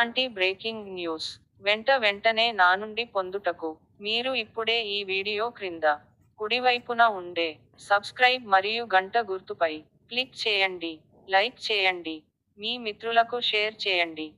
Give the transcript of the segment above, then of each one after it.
ఇలాంటి breaking news. వెంట వెంటనే నా నుండి పొందుటకు. మీరు ఇప్పుడే ఈ వీడియో క్రింద కుడివైపున ఉండే సబ్స్క్రైబ్ మరియు గంట గుర్తుపై క్లిక్ చేయండి. లైక్ చేయండి. మీ మిత్రులకు షేర్ చేయండి.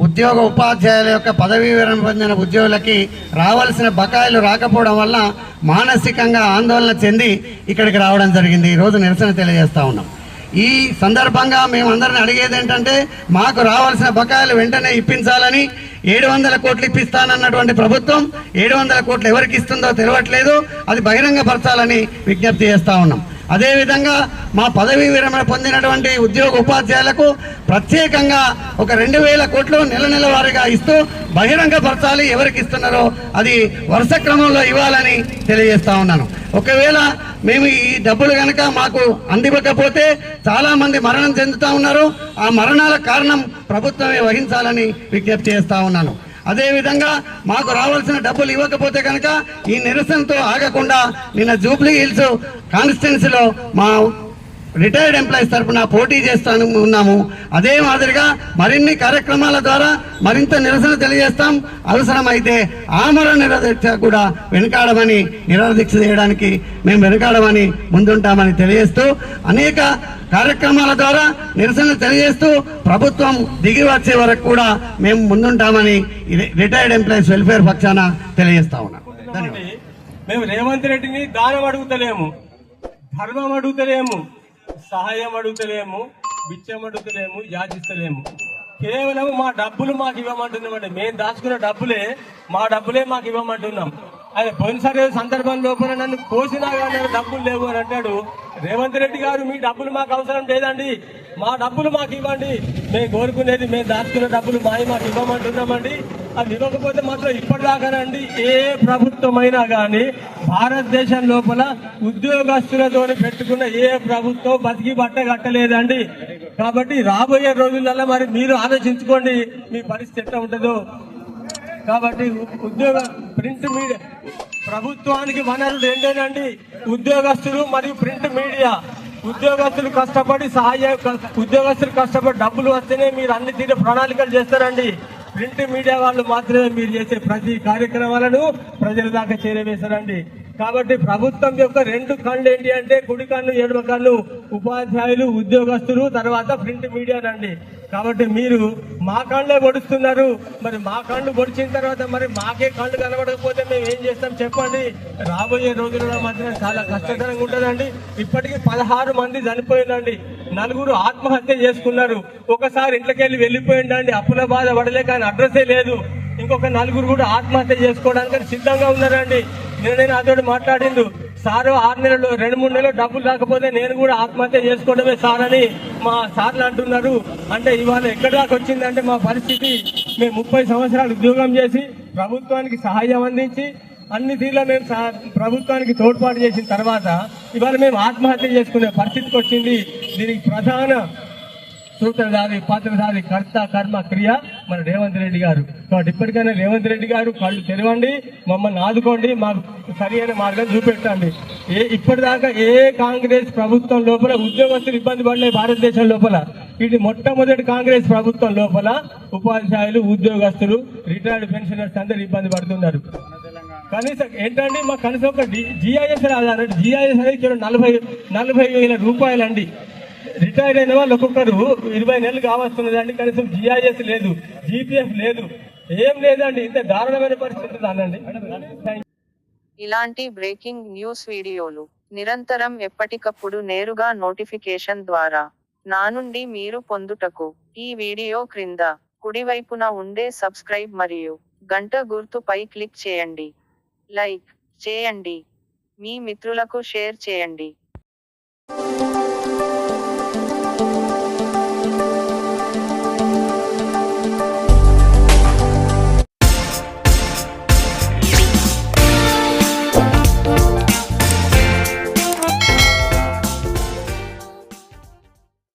ఉద్యోగ ఉపాధ్యాయుల యొక్క పదవీ విరమణ పొందిన ఉద్యోగులకి రావాల్సిన బకాయిలు రాకపోవడం వల్ల మానసికంగా ఆందోళన చెంది ఇక్కడికి రావడం జరిగింది. ఈరోజు నిరసన తెలియజేస్తూ ఉన్నాం. ఈ సందర్భంగా మేము అందరిని అడిగేది ఏంటంటే మాకు రావాల్సిన బకాయిలు వెంటనే ఇప్పించాలని ఏడు వందల కోట్లు ఇప్పిస్తానన్నటువంటి ప్రభుత్వం ఏడు వందల కోట్లు ఎవరికి ఇస్తుందో తెలియట్లేదు. అది బహిరంగపరచాలని విజ్ఞప్తి చేస్తా ఉన్నాం. అదేవిధంగా మా పదవీ విరమణ పొందినటువంటి ఉద్యోగ ఉపాధ్యాయులకు ప్రత్యేకంగా ఒక రెండు వేల కోట్లు నెల నెల వారీగా ఇస్తూ బహిరంగపరచాలి ఎవరికి ఇస్తున్నారో అది వరుస క్రమంలో ఇవ్వాలని తెలియజేస్తా ఉన్నాను. ఒకవేళ మేము ఈ డబ్బులు కనుక మాకు అందివ్వకపోతే చాలా మంది మరణం చెందుతా ఉన్నారు. ఆ మరణాల కారణం ప్రభుత్వమే వహించాలని విజ్ఞప్తి చేస్తా ఉన్నాను. అదేవిధంగా మాకు రావాల్సిన డబ్బులు ఇవ్వకపోతే కనుక ఈ నిరసనతో ఆగకుండా నిన్న జూబ్లీ హిల్స్ కాన్స్టిట్యున్సీలో మా రిటైర్డ్ ఎంప్లాయీస్ తరఫున పోటీ చేస్తాను ఉన్నాము. అదే మాదిరిగా మరిన్ని కార్యక్రమాల ద్వారా మరింత నిరసన తెలియజేస్తాం. అవసరమైతే ఆమరణ నిరదీక్ష కూడా వెనుకాడమని నిరదీక్ష చేయడానికి మేము వెనుకాడమని ముందుంటామని తెలియజేస్తూ అనేక కార్యక్రమాల ద్వారా నిరసన తెలియజేస్తూ ప్రభుత్వం దిగి వచ్చే వరకు కూడా మేము ముందుంటామని ఇది రిటైర్డ్ ఎంప్లాయీస్ వెల్ఫేర్ పక్షాన తెలియజేస్తా ఉన్నాం. మేము రేవంత్ రెడ్డిని దానం అడుగుతలేము ధర్మం అడుగుతలేము సహాయం అడుగుతలేము బిచ్చం అడుగుతలేము యాచిస్తలేము. కేవలం మా డబ్బులు మాకు ఇవ్వమంటున్నామండి. మేము దాచుకున్న డబ్బులే మా డబ్బులే మాకు ఇవ్వమంటున్నాం. ఆయన పోయినసారి సందర్భం లోపల నన్ను కోసినా కానీ నాకు డబ్బులు లేవు అని అంటాడు. రేవంత్ రెడ్డి గారు మీ డబ్బులు మాకు అవసరం లేదండి. మా డబ్బులు మాకు ఇవ్వండి. మేము కోరుకునేది మేము దాచుకున్న డబ్బులు మాయి మాకు ఇవ్వమంటున్నామండి. అది ఇవ్వకపోతే మాత్రం ఇప్పటిదాకానండి ఏ ప్రభుత్వమైనా కానీ భారతదేశం లోపల ఉద్యోగస్తులతో పెట్టుకున్న ఏ ప్రభుత్వం బతికి బట్ట కట్టలేదండి. కాబట్టి రాబోయే రోజులలో మరి మీరు ఆలోచించుకోండి. మీ పరిస్థితి ఎట్లా ఉంటుందో. కాబట్టి ఉద్యోగ ప్రింట్ మీడియా ప్రభుత్వానికి వనరులు ఏంటేనండి ఉద్యోగస్తులు మరియు ప్రింట్ మీడియా. ఉద్యోగస్తులు కష్టపడి సహాయ ఉద్యోగస్తులు కష్టపడి డబ్బులు వస్తేనే మీరు అన్ని తీరు ప్రణాళికలు చేస్తారండి. ప్రింట్ మీడియా వాళ్ళు మాత్రమే మీరు చేసే ప్రతి కార్యక్రమాలను ప్రజల దాకా చేరవేశారండి. కాబట్టి ప్రభుత్వం యొక్క రెండు కళ్ళు ఏంటి అంటే కుడి కళ్ళు ఎడమ కళ్ళు ఉపాధ్యాయులు ఉద్యోగస్తులు తర్వాత ప్రింట్ మీడియానండి కాబట్టి మీరు మా కళ్ళే పొడుస్తున్నారు. మరి మా కళ్ళు పొడిచిన తర్వాత మరి మాకే కళ్ళు కనబడకపోతే మేము ఏం చేస్తాం చెప్పండి. రాబోయే రోజుల్లో మాత్రం చాలా కష్టతరంగా ఉంటుందండి. ఇప్పటికీ పదహారు మంది చనిపోయిందండి. నలుగురు ఆత్మహత్య చేసుకున్నారు. ఒకసారి ఇంట్లోకెళ్ళి వెళ్ళిపోయిందండి అప్పుల బాధ పడలే కానీ అడ్రస్సే లేదు. ఇంకొక నలుగురు కూడా ఆత్మహత్య చేసుకోవడానికి సిద్ధంగా ఉన్నారండి. నేను నేను అతడు మాట్లాడిండు. సారు ఆరు నెలలు రెండు మూడు నెలలు డబ్బులు రాకపోతే నేను కూడా ఆత్మహత్య చేసుకోవడమే సార్ అని మా సార్లు అంటున్నారు. అంటే ఇవాళ ఎక్కడి దాకా వచ్చిందంటే మా పరిస్థితి మేము ముప్పై సంవత్సరాలు ఉద్యోగం చేసి ప్రభుత్వానికి సహాయం అందించి అన్ని తీర్ల మేము ప్రభుత్వానికి తోడ్పాటు చేసిన తర్వాత ఇవాళ మేము ఆత్మహత్య చేసుకునే పరిస్థితికి వచ్చింది. దీనికి ప్రధాన సూత్రధారి పాత్రధారి కర్త కర్మ క్రియ మన రేవంత్ రెడ్డి గారు. కాబట్టి ఇప్పటికైనా రేవంత్ రెడ్డి గారు కళ్ళు తెరవండి మమ్మల్ని ఆదుకోండి మాకు సరి అయిన మార్గం చూపెట్టండి. ఏ ఇప్పటిదాకా ఏ కాంగ్రెస్ ప్రభుత్వం లోపల ఉద్యోగస్తులు ఇబ్బంది పడలే భారతదేశం లోపల? ఇది మొట్టమొదటి కాంగ్రెస్ ప్రభుత్వం లోపల ఉపాధ్యాయులు ఉద్యోగస్తులు రిటైర్డ్ పెన్షనర్స్ అందరు ఇబ్బంది పడుతున్నారు. కనీసం ఏంటండి మాకు కనీసం ఒక జిఐఎస్ రాదండి జిఐఎస్ అనేది నలభై నలభై వేల రూపాయలండి. రిటైర్డ్ అయిన వాళ్ళు ఒక్కొక్కరు ఇరవై నెలలు కావస్తున్నది అండి కనీసం జిఐఎస్ లేదు జిపిఎఫ్ లేదు ఏం లేదండి ఇంత దారుణమైన పరిస్థితి అనండి ఇలాంటి బ్రేకింగ్ న్యూస్ వీడియోలు నిరంతరం ఎప్పటికప్పుడు నేరుగా నోటిఫికేషన్ ద్వారా నా నుండి మీరు పొందుటకు ఈ వీడియో క్రింద కుడివైపున ఉండే సబ్స్క్రైబ్ మరియు గంట గుర్తుపై క్లిక్ చేయండి. లైక్ చేయండి. మీ మిత్రులకు షేర్ చేయండి.